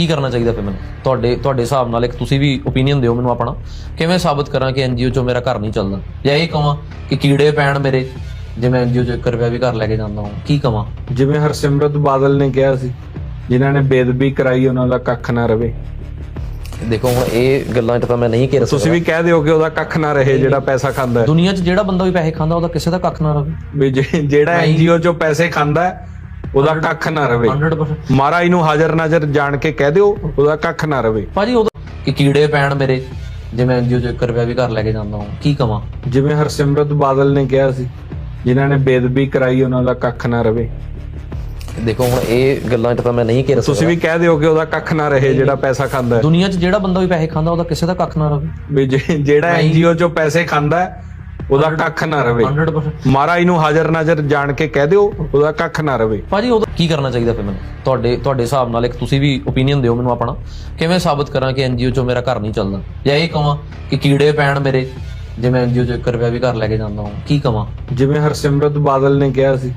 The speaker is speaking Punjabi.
ਕੀ ਕਰਨਾ ਚਾਹੀਦਾ ਫਿਰ ਮੈਨੂੰ? ਤੁਹਾਡੇ ਤੁਹਾਡੇ ਹਿਸਾਬ ਨਾਲ ਇੱਕ ਤੁਸੀਂ ਵੀ ਓਪੀਨੀਅਨ ਦਿਓ ਮੈਨੂੰ ਆਪਣਾ। ਕਿਵੇਂ ਸਾਬਤ ਕਰਾਂ ਕਿ ਐਨਜੀਓ ਚੋਂ ਮੇਰਾ ਘਰ ਨਹੀਂ ਚੱਲਦਾ? ਜਾਂ ਇਹ ਕਹਾਂ ਕਿ ਕੀੜੇ ਪੈਣ ਮੇਰੇ ਜੇ ਮੈਂ ਐਨਜੀਓ ਚੋਂ 1 ਰੁਪਿਆ ਵੀ ਘਰ ਲੈ ਕੇ ਜਾਂਦਾ ਹਾਂ ਕੀ ਕਹਾਂ ਜਿਵੇਂ ਹਰਸਿਮਰਤ ਬਾਦਲ ਨੇ ਕਿਹਾ ਸੀ ਜਿਨ੍ਹਾਂ ਨੇ ਬੇਦਬੀ ਕਰਾਈ ਉਹਨਾਂ ਦਾ ਕੱਖ ਨਾ ਰਵੇ। ਦੇਖੋ ਹੁਣ ਇਹ ਗੱਲਾਂ 'ਚ ਤਾਂ ਮੈਂ ਨਹੀਂ ਘੇਰ ਤੁਸੀਂ ਸਕਦਾ। ਵੀ ਕਹਿ ਦਿਓ ਕਿ ਉਹਦਾ ਕੱਖ ਨਾ ਰਹੇ ਜਿਹੜਾ ਪੈਸਾ ਖਾਂਦਾ ਹੈ। ਦੁਨੀਆ 'ਚ ਜਿਹੜਾ ਬੰਦਾ ਵੀ ਪੈਸੇ ਖਾਂਦਾ ਉਹਦਾ ਕਿਸੇ ਦਾ ਕੱਖ ਨਾ ਰਵੇ। ਵੀ ਜੇ- ਜਿਹੜਾ ਐਨਜੀਓ ਚੋਂ ਪੈਸੇ ਖਾਂਦਾ ਹੈ, ਉਹਦਾ ਕੱਖ ਨਾ ਰਵੇ। 100% ਮਹਾਰਾਜ ਨੂੰ ਹਾਜ਼ਰ ਨਾਜ਼ਰ ਜਾਣ ਕੇ ਕਹਿ ਦਿਓ ਉਹਦਾ ਕੱਖ ਨਾ ਰਵੇ। ਭਾਜੀ ਉਹਦਾ ਕਿ ਕੀੜੇ ਪੈਣ ਮੇਰੇ ਜੇ ਮੈਂ ਐਨਜੀਓ ਚੋਂ 1 ਰੁਪਿਆ ਵੀ ਘਰ ਲੈ ਕੇ ਜਾਂਦਾ ਹਾਂ ਕੀ ਕਹਾਂ ਜਿਵੇਂ ਹਰਸਿਮਰਤ ਬਾਦਲ ਨੇ ਕਿਹਾ ਸੀ ਜਿਨ੍ਹਾਂ ਨੇ ਬੇਦਬੀ ਕਰਾਈ ਉਹਨਾਂ ਦਾ ਕੱਖ ਨਾ ਰਵੇ। ਦੇਖੋ ਹੁਣ ਇਹ ਗੱਲਾਂ 'ਚ ਤਾਂ ਮੈਂ ਨਹੀਂ ਘੇਰ ਤੁਸੀਂ ਸਕਦਾ। ਵੀ ਕਹਿ ਦਿਓ ਕਿ ਉਹਦਾ ਕੱਖ ਨਾ ਰਹੇ ਜਿਹੜਾ ਪੈਸਾ ਖਾਂਦਾ ਹੈ। ਦੁਨੀਆ 'ਚ ਜਿਹੜਾ ਬੰਦਾ ਵੀ ਪੈਸੇ ਖਾਂਦਾ ਉਹਦਾ ਕਿਸੇ ਦਾ ਕੱਖ ਨਾ ਰਵੇ। ਵੀ ਜਿਹੜਾ ਐਨਜੀਓ ਚੋਂ ਪੈਸੇ ਖਾਂਦਾ ਹੈ, ਉਹਦਾ ਕੱਖ ਨਾ ਰਵੇ। 100% ਮਹਾਰਾਜ ਨੂੰ ਹਾਜ਼ਰ ਨਾਜ਼ਰ ਜਾਣ ਕੇ ਕਹਿ ਦਿਓ ਉਹਦਾ ਕੱਖ ਨਾ ਰਵੇ। ਭਾਜੀ ਉਹਦਾ ਕੀ ਕਰਨਾ ਚਾਹੀਦਾ ਫਿਰ ਮੈਨੂੰ? ਤੁਹਾਡੇ ਤੁਹਾਡੇ ਹਿਸਾਬ ਨਾਲ ਇੱਕ ਤੁਸੀਂ ਵੀ ਓਪੀਨੀਅਨ ਦਿਓ ਮੈਨੂੰ ਆਪਣਾ। ਕਿਵੇਂ ਸਾਬਤ ਕਰਾਂ ਕਿ ਐਨਜੀਓ ਚੋਂ ਮੇਰਾ ਘਰ ਨਹੀਂ ਚੱਲਦਾ? ਜਾਂ ਇਹ ਕਹਾਂ ਕਿ ਕੀੜੇ ਪੈਣ ਮੇਰੇ ਜੇ ਮੈਂ ਐਨਜੀਓ ਚੋਂ 1 ਰੁਪਿਆ ਵੀ ਘਰ ਲੈ ਕੇ ਜਾਂਦਾ ਹਾਂ। ਕੀ ਕਹਾਂ ਜਿਵੇਂ ਹਰਸਿਮਰਤ ਬਾਦਲ ਨੇ ਕਿਹਾ ਸੀ